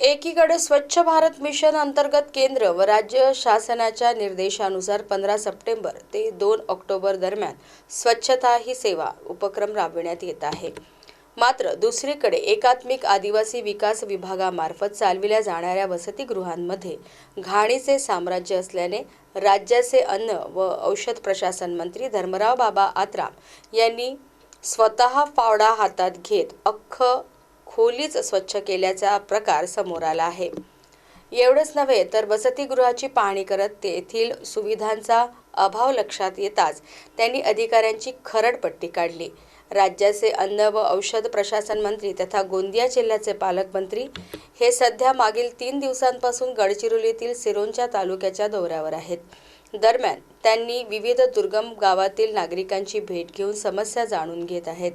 एकीकडे स्वच्छ भारत मिशन अंतर्गत केंद्र व राज्य शासनाच्या निर्देशानुसार पंधरा सप्टेंबर ते दोन ऑक्टोबर दरम्यान स्वच्छता ही सेवा उपक्रम राबविण्यात येत आहे. मात्र दुसरीकडे एकात्मिक आदिवासी विकास विभागामार्फत चालविल्या जाणाऱ्या वसतिगृहांमध्ये घाणीचे साम्राज्य असल्याने राज्याचे अन्न व औषध प्रशासन मंत्री धर्मराव बाबा आत्राम यांनी स्वतः फावडा हातात घेत अख्ख खोलीच स्वच्छ केल्याचा प्रकार समोर आला आहे. एवढंच नव्हे तर वसतिगृहाची पाहणी करत तेथील सुविधांचा अभाव लक्षात येताच त्यांनी अधिकाऱ्यांची खरडपट्टी काढली. राज्याचे अन्न व औषध प्रशासन मंत्री तथा गोंदिया जिल्ह्याचे पालकमंत्री हे सध्या मागील तीन दिवसांपासून गडचिरोलीतील सिरोंच्या तालुक्याच्या दौऱ्यावर आहेत. दरम्यान त्यांनी विविध दुर्गम गावातील नागरिकांची भेट घेऊन समस्या जाणून घेत आहेत.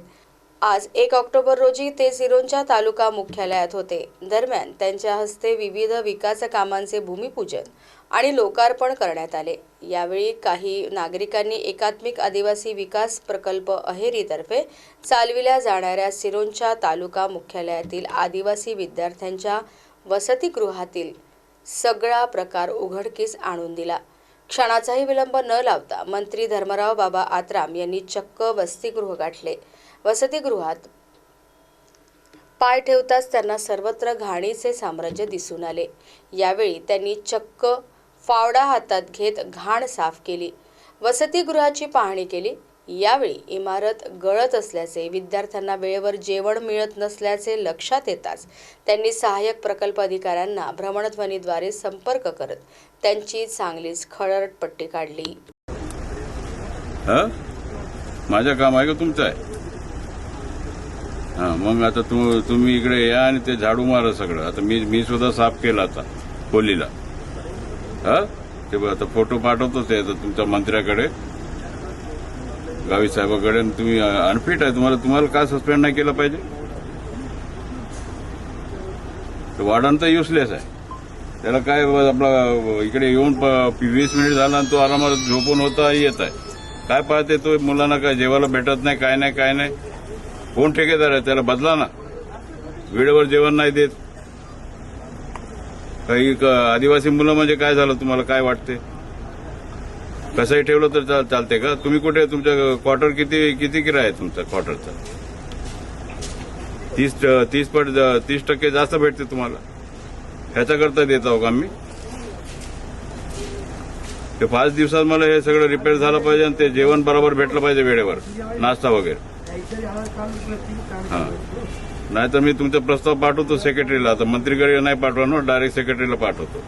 आज एक ऑक्टोबर रोजी ते सिरोंच्या तालुका मुख्यालयात होते. दरम्यान त्यांच्या हस्ते विविध विकास कामांचे भूमिपूजन आणि लोकार्पण करण्यात आले. यावेळी काही नागरिकांनी एकात्मिक आदिवासी विकास प्रकल्प अहेरीतर्फे चालविल्या जाणाऱ्या सिरोंच्या तालुका मुख्यालयातील आदिवासी विद्यार्थ्यांच्या वसतिगृहातील सगळा प्रकार उघडकीस आणून दिला. क्षणाचाही विलंब न लावता मंत्री धर्मराव बाबा आत्राम यांनी चक्क वसतिगृह गाठले. वसतिगृहात पाय ठेवताच त्यांना सर्वत्र घाणीचे साम्राज्य दिसून आले. यावेळी त्यांनी चक्क फावडा हातात घेत घाण साफ केली. वसतिगृहाची पाहणी केली. यावेळी इमारत गळत असल्याचे विद्यार्थ्यांना वेळेवर जेवण मिळत नसल्याचे लक्षात येताच त्यांनी सहाय्यक प्रकल्प अधिकाऱ्यांना भ्रमणध्वनीद्वारे संपर्क करत त्यांची चांगलीच खळरटपट्टी काढली. माझ्या काम आहे का तुमचं आहे. हा मग आता तू तुम्ही इकडे या आणि ते झाडू मारा सगळं. आता मी मी सुद्धा साफ केला आता खोलीला. हा? ते आता फोटो पाठवतोच आहे आता तुमच्या मंत्र्याकडे. गावी साहेबाकडे आणि तुम्ही अनफिट आहे. तुम्हाला तुम्हाला का सस्पेंड नाही केलं पाहिजे? वाढण तर युसलेस आहे. त्याला काय आपला इकडे येऊन प- वीस मिनिट झाला आणि तो आरामात झोपून होता येत आहे. काय पाहते तो? मुलांना काय जेवायला भेटत नाही काय नाही काय नाही. कोण ठेकेदार आहे त्याला बदला ना. वेळेवर जेवण नाही देत. काही क- आदिवासी मुलं म्हणजे काय झालं तुम्हाला काय वाटते? कसंही ठेवलं तर चालते का? तुम्ही कुठे तुमच्या क्वार्टर किती किती किराया आहे तुमचा क्वार्टरचा तीस तीस पट तीस टक्के जास्त भेटते तुम्हाला. ह्याच्याकरता देत आहो का मी ते पाच दिवसात मला हे सगळं रिपेअर झालं पाहिजे आणि ते जेवण बरोबर भेटलं पाहिजे वेळेवर. नाश्ता वगैरे. हा नाहीतर मी तुमचा प्रस्ताव पाठवतो सेक्रेटरीला आता मंत्रीकडे नाही पाठवा ना डायरेक्ट सेक्रेटरीला पाठवतो.